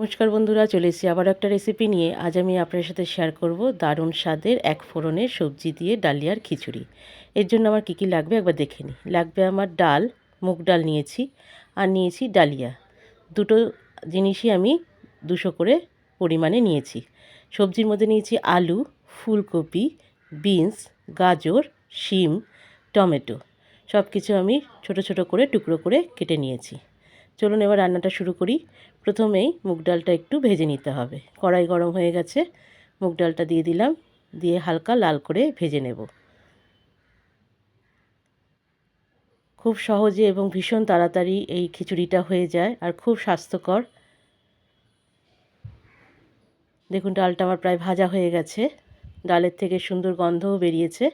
নমস্কার বন্ধুরা, চলে এসেছি আবার একটা রেসিপি নিয়ে। আজ আমি আপনার সাথে শেয়ার করব দারুণ স্বাদের এক ফোড়নের সবজি দিয়ে ডালিয়ার খিচুড়ি। এর জন্য আমার কী কী লাগবে একবার দেখে নিই। লাগবে আমার ডাল, মুগ ডাল নিয়েছি আর নিয়েছি ডালিয়া। দুটো জিনিসই আমি দুশো করে পরিমাণে নিয়েছি। সবজির মধ্যে নিয়েছি আলু, ফুলকপি, বিনস, গাজর, শিম, টমেটো। সব কিছু আমি ছোট ছোট করে টুকরো করে কেটে নিয়েছি। চলুন এবার রান্নাটা শুরু করি। প্রথমেই মুগ ডালটা একটু ভেজে নিতে হবে। কড়াই গরম হয়ে গেছে। মুগ ডালটা দিয়ে দিলাম। দিয়ে হালকা লাল করে ভেজে নেব। খুব সহজে এবং ভীষণ তাড়াতাড়ি এই খিচুড়িটা হয়ে যায় আর খুব স্বাস্থ্যকর। দেখুন, ডালটা আমার প্রায় ভাজা হয়ে গেছে। ডালের থেকে সুন্দর গন্ধও বেরিয়েছে।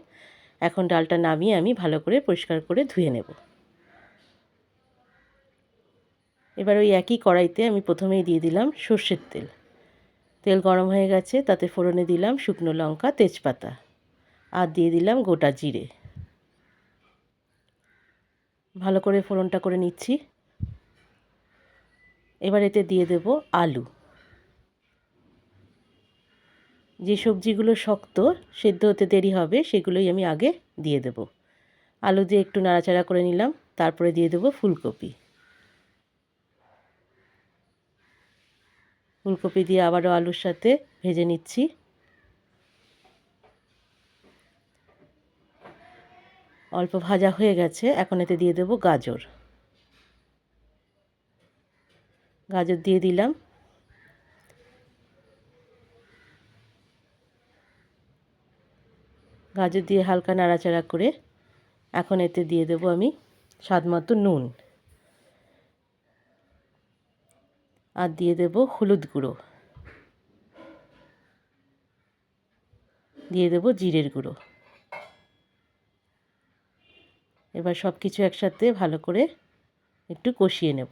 এখন ডালটা নামিয়ে আমি ভালো করে পরিষ্কার করে ধুয়ে নেব। এবার ওই একই কড়াইতে আমি প্রথমেই দিয়ে দিলাম সর্ষের তেল। তেল গরম হয়ে গেছে, তাতে ফোড়নে দিলাম শুকনো লঙ্কা, তেজপাতা আর দিয়ে দিলাম গোটা জিরে। ভালো করে ফোড়নটা করে নিচ্ছি। এবার এতে দিয়ে দেব আলু। যে সবজিগুলো শক্ত, সেদ্ধ হতে দেরি হবে, সেগুলোই আমি আগে দিয়ে দেব। আলু দিয়ে একটু নাড়াচাড়া করে নিলাম, তারপরে দিয়ে দেবো ফুলকপি। ফুলকপি দিয়ে আবারও আলুর সাথে ভেজে নিচ্ছি। অল্প ভাজা হয়ে গেছে, এখন এতে দিয়ে দেব গাজর। গাজর দিয়ে দিলাম। গাজর দিয়ে হালকা নাড়াচাড়া করে এখন এতে দিয়ে দেব আমি স্বাদমতো নুন। আর দিয়ে দেব হলুদ গুঁড়ো। দিয়ে দেব জিরের গুঁড়ো। এবার সব কিছু একসাথে ভালো করে একটু কষিয়ে নেব।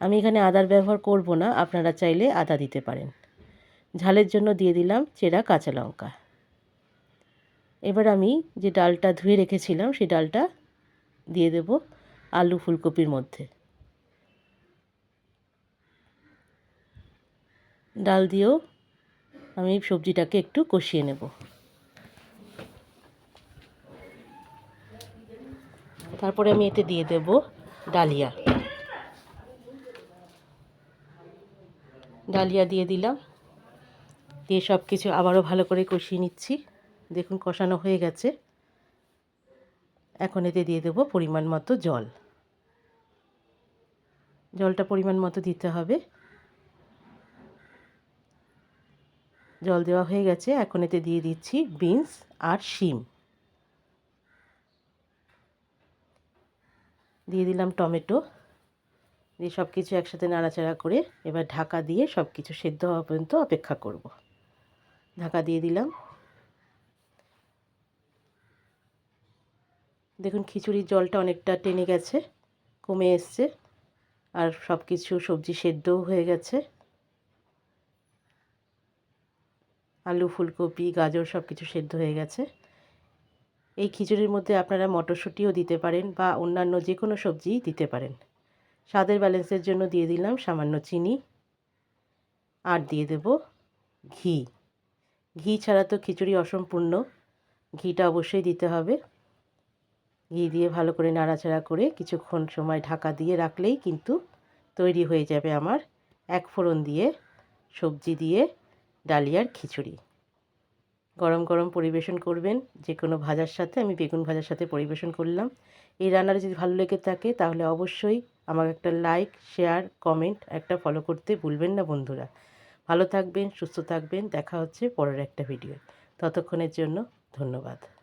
আমি এখানে আদার ব্যবহার করব না, আপনারা চাইলে আদা দিতে পারেন। ঝালের জন্য দিয়ে দিলাম চেরা কাঁচা লঙ্কা। এবার আমি যে ডালটা ধুয়ে রেখেছিলাম সেই ডালটা দিয়ে দেব আলু ফুলকপির মধ্যে। ডাল দিয়েও আমি সবজিটাকে একটু কষিয়ে নেব। তারপরে আমি এতে দিয়ে দেব ডালিয়া। ডালিয়া দিয়ে দিলাম। দিয়ে সব কিছু আবারও ভালো করে কষিয়ে নিচ্ছি। দেখুন কষানো হয়ে গেছে। এখন এতে দিয়ে দেবো পরিমাণ মতো জল। জলটা পরিমাণ মতো দিতে হবে। জল দেওয়া হয়ে গেছে। এখন এতে দিয়ে দিচ্ছি বিনস আর শিম। দিয়ে দিলাম টমেটো। দিয়ে সব কিছু একসাথে নাড়াচাড়া করে এবার ঢাকা দিয়ে সব কিছু সেদ্ধ হওয়া পর্যন্ত অপেক্ষা করব। ঢাকা দিয়ে দিলাম। দেখুন খিচুড়ির জলটা অনেকটা টেনে গেছে, কমে এসছে। আর সব কিছু সবজি সেদ্ধও হয়ে গেছে। আলু, ফুলকপি, গাজর সব কিছু সেদ্ধ হয়ে গেছে। এই খিচুড়ির মধ্যে আপনারা মটরশুঁটিও দিতে পারেন বা অন্যান্য যে কোনো সবজিই দিতে পারেন। স্বাদের ব্যালেন্সের জন্য দিয়ে দিলাম সামান্য চিনি। আর দিয়ে দেব ঘি। ঘি ছাড়া তো খিচুড়ি অসম্পূর্ণ। ঘিটা অবশ্যই দিতে হবে। ঘি দিয়ে ভালো করে নাড়াচাড়া করে কিছুক্ষণ সময় ঢাকা দিয়ে রাখলেই কিন্তু তৈরি হয়ে যাবে আমার এক ফোড়ন দিয়ে সবজি দিয়ে ডালিয়ার খিচুড়ি। গরম গরম পরিবেশন করবেন, যে কোনো ভাজার সাথে, আমি বেগুন ভাজার সাথে পরিবেশন করলাম। এই রান্নাটা যদি ভালো লেগে থাকে, তাহলে অবশ্যই আমাকে একটা লাইক শেয়ার কমেন্ট একটা ফলো করতে ভুলবেন না বন্ধুরা। ভালো থাকবেন, সুস্থ থাকবেন, দেখা হচ্ছে পরের একটা ভিডিও ততক্ষণের জন্য ধন্যবাদ।